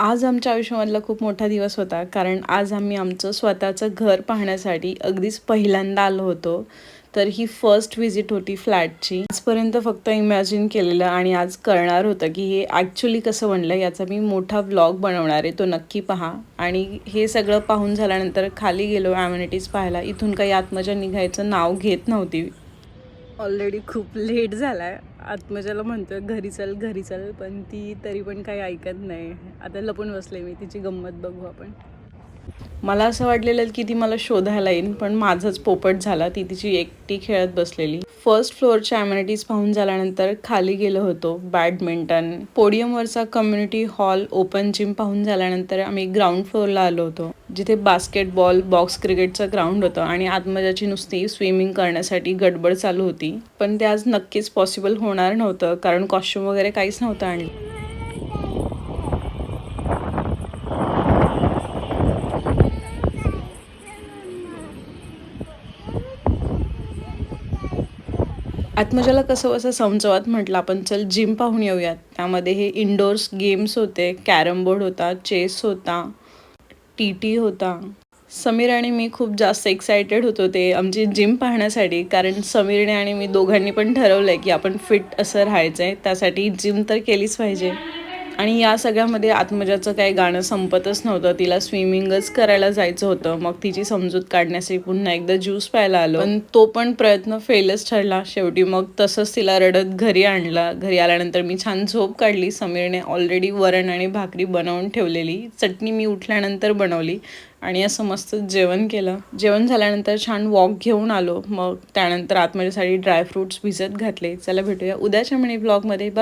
आज आमच्या आयुष्यामधला खूप मोठा दिवस होता कारण आज आम्ही आमचं स्वतःचं घर पाहण्यासाठी अगदीच पहिल्यांदा आलो होतो. तर ही फर्स्ट व्हिजिट होती फ्लॅटची आजपर्यंत फक्त इमॅजिन केलेलं आणि आज कळणार होतं की हे ॲक्च्युली कसं बनलं याचा मी मोठा व्लॉग बनवणार आहे तो नक्की पहा. आणि हे सगळं पाहून झाल्यानंतर खाली गेलो ॲम्युनिटीज पाहायला. इथून काही आत्मजा निघायचं नाव घेत नव्हती. ऑलरेडी खूप लेट झाला आहे आत्मजाला म्हणतोय घरी चल घरी चल. पण ती तरी पण काही ऐकत नाही. आता लपून बसले मी तिची गंमत बघू आपण. मला असं वाटलेलं की ती मला शोधायला येईन पण माझाच पोपट झाला. ती तिची एकटी खेळत बसलेली. फर्स्ट फ्लोअरच्या ॲम्युनिटीज पाहून झाल्यानंतर खाली गेलो होतो बॅडमिंटन पोडियमवरचा कम्युनिटी हॉल ओपन जिम पाहून झाल्यानंतर आम्ही ग्राउंड फ्लोअरला आलो होतो जिथे बास्केटबॉल बॉक्स क्रिकेटचं ग्राउंड होतं आणि आत्मजाची नुसती स्विमिंग करण्यासाठी गडबड चालू होती. पण ते आज नक्कीच पॉसिबल होणार नव्हतं कारण कॉस्ट्युम वगैरे काहीच नव्हतं आणि आत्मजाला कसं हो असं समजवत म्हटलं आपण चल जिम पाहून येऊयात. त्यामध्ये हे इंडोर्स गेम्स होते. कॅरम बोर्ड होता चेस होता टी टी होता. समीर आणि मी खूप जास्त एक्सायटेड होतो ते आमची जिम पाहण्यासाठी. कारण समीरने आणि मी दोघांनी पण ठरवलं आहे की आपण फिट असं राहायचं आहे त्यासाठी जिम तर केलीच पाहिजे. आणि या सगळ्यामध्ये आत्मजाचं काही गाणं संपतच नव्हतं. तिला स्विमिंगच करायला जायचं होतं. मग तिची समजूत काढण्यासाठी पुन्हा एकदा ज्यूस प्यायला आलो. पण तो पण प्रयत्न फेलच ठरला शेवटी. मग तसंच तिला रडत घरी आणला. घरी आल्यानंतर मी छान झोप काढली. समीरने ऑलरेडी वरण आणि भाकरी बनवून ठेवलेली. चटणी मी उठल्यानंतर बनवली. आणि असं मस्त जेवण केलं. जेवण झाल्यानंतर छान वॉक घेऊन आलो. मग त्यानंतर आतमध्येसाठी ड्रायफ्रूट्स भिजत घातले. चला भेटूया उद्याच्या म्हणे ब्लॉगमध्ये बा